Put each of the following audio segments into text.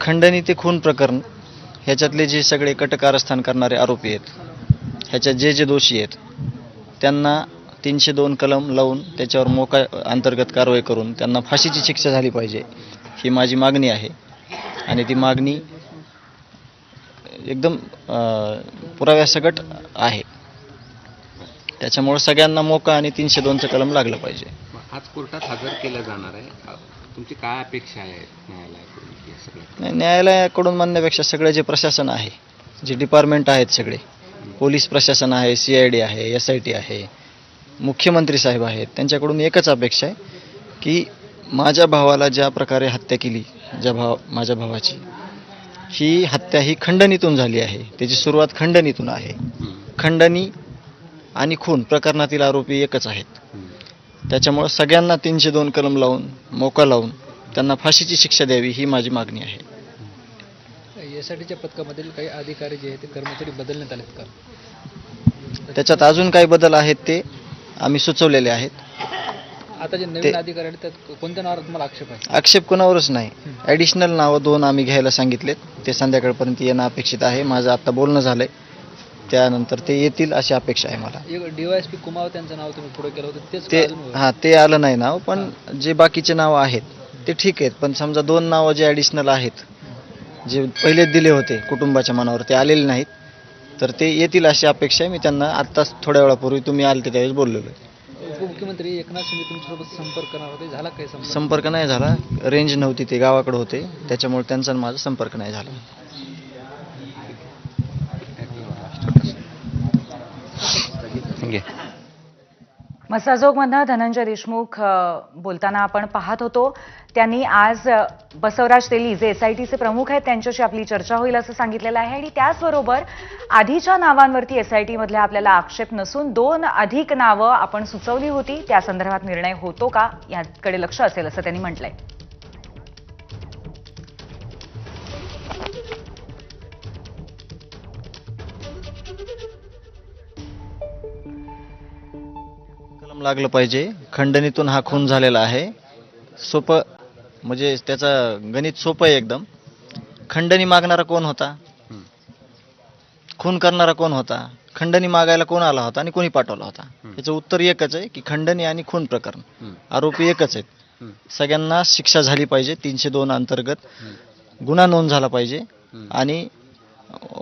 खंडणी ते खून प्रकरण ह्याच्यातले जे सगळे कटकारस्थान करणारे आरोपी आहेत ह्याच्यात जे जे दोषी आहेत त्यांना तीनशे दोन कलम लावून त्याच्यावर मोका अंतर्गत कारवाई करून त्यांना फाशीची शिक्षा झाली पाहिजे ही माझी मागणी आहे. आणि ती मागणी एकदम पुराव्यासकट आहे. त्याच्यामुळं सगळ्यांना मोका आणि तीनशे दोनचं कलम लागलं पाहिजे. आज कोर्टात हजर केलं जाणार आहे. तुमची काय अपेक्षा आहे न्यायालयाकडून नाही, न्यायालयाकडून म्हणण्यापेक्षा सगळं जे प्रशासन आहे जे डिपार्टमेंट आहेत सगळे पोलीस प्रशासन आहे सी आय डी आहे एस आय टी आहे मुख्यमंत्री साहेब आहेत त्यांच्याकडून एकच अपेक्षा आहे की माझ्या भावाला ज्या प्रकारे हत्या केली ज्या भाव माझ्या भावाची ही हत्या ही खंडणीतून झाली आहे. त्याची सुरुवात खंडणीतून आहे. खंडणी आणि खून प्रकरणातील आरोपी एकच आहेत. त्याच्यामुळं सगळ्यांना तीनशे दोन कलम लावून मोका लावून त्यांना फाशीची शिक्षा द्यावी ही माझी मागणी आहे. टीच्या पथकामधील काही अधिकारी जे आहेत ते कर्मचारी बदलण्यात आलेत का? त्याच्यात अजून काही बदल आहेत ते आम्ही सुचवलेले आहेत. आता जे ते- नवीन अधिकारी आहेत त्यात कोणत्या नावावर तुम्हाला आक्षेप आहे? आक्षेप कोणावरच नाही. ॲडिशनल नावं दोन आम्ही घ्यायला सांगितलेत. ते संध्याकाळपर्यंत येणं अपेक्षित आहे. माझं आत्ता बोलणं झालंय. त्यानंतर ते येतील अशी अपेक्षा आहे मला. डीवायएसपी कुमाव त्यांचं नाव तुम्ही पुढे केलं होतं ते हां ते आलं नाही नाव पण जे बाकीचे नावं आहेत ते ठीक आहेत. पण समजा दोन नावं जे ॲडिशनल आहेत जे पहिले दिले होते कुटुंबाच्या मनावर ते आलेले नाहीत. तर ते येतील अशी अपेक्षा आहे. मी त्यांना आत्ताच थोड्या वेळापूर्वी तुम्ही आले ते त्यावेळेस बोललेलो आहे. उपमुख्यमंत्री एकनाथ शिंदे तुमच्यासोबत संपर्क करणार होते. झाला काही संपर्क? नाही झाला. रेंज नव्हती ते गावाकडे होते. त्याच्यामुळे त्यांचा माझा संपर्क नाही झाला. घे. मसाजोगमधनं धनंजय देशमुख बोलताना आपण पाहत होतो. त्यांनी आज बसवराज तेली जे एस आय टीचे प्रमुख आहेत त्यांच्याशी आपली चर्चा होईल असं सांगितलेलं आहे. आणि त्याचबरोबर आधीच्या नावांवरती एस आय टीमधल्या आपल्याला आक्षेप नसून दोन अधिक नावं आपण सुचवली होती. त्या संदर्भात निर्णय होतो का? याकडे लक्ष असेल असं त्यांनी म्हटलंय. लागलं पाहिजे. खंडणीतून हा खून झालेला आहे. सोपं म्हणजे त्याचं गणित सोपं आहे एकदम. खंडणी मागणारा कोण होता? खून करणारा कोण होता? खंडणी मागायला कोण आला होता आणि कोणी पाठवला होता. याचं उत्तर एकच आहे की खंडणी आणि खून प्रकरण. आरोपी एकच आहेत. सगळ्यांना शिक्षा झाली पाहिजे तीनशे दोन अंतर्गत. गुन्हा नोंद झाला पाहिजे. आणि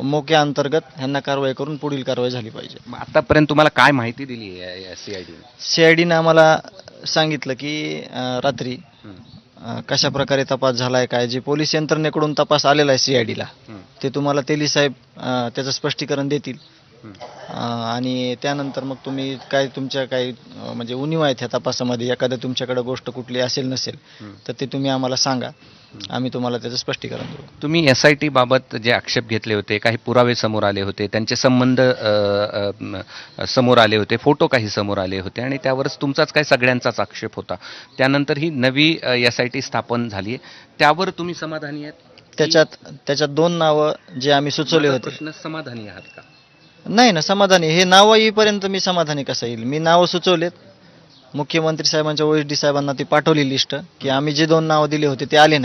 मोक्या अंतर्गत ह्यांना कारवाई करून पुढील कारवाई झाली पाहिजे. मग आतापर्यंत तुम्हाला काय माहिती दिली आहे सी आय सी आय डीनं आम्हाला सांगितलं की अं, रात्री अं, कशा प्रकारे तपास झाला आहे काय जे पोलीस यंत्रणेकडून तपास आलेला आहे सी आय डीला ते तुम्हाला तेली साहेब अं, त्याचं स्पष्टीकरण देतील. आणि त्यानंतर मग तुम्ही काय तुमच्या काही म्हणजे उणीव आहेत ह्या तपासामध्ये एखादं तुमच्याकडे गोष्ट कुठली असेल नसेल तर ते तुम्ही आम्हाला सांगा. आम्ही तुम्हाला त्याचं स्पष्टीकरण देऊ. तुम्ही एस आय टी बाबत जे आक्षेप घेतले होते काही पुरावे समोर आले होते त्यांचे संबंध समोर आले होते फोटो काही समोर आले होते आणि त्यावरच तुमचाच काय सगळ्यांचाच आक्षेप होता. त्यानंतर ही नवी एस आय टी स्थापन झाली आहे. त्यावर तुम्ही समाधानी आहेत? त्याच्यात त्याच्यात दोन नावं जे आम्ही सुचवले होते. प्रश्न समाधानी आहात का? नाही ना समाधानी. हे नावं येईपर्यंत मी समाधानी कसं येईल? मी नावं सुचवलेत. मुख्यमंत्री साहेबांच्या ओ एस डी साहेबांना ती पाठवली लिस्ट की आम्ही जे दोन नावं दिले होते ते आले नाही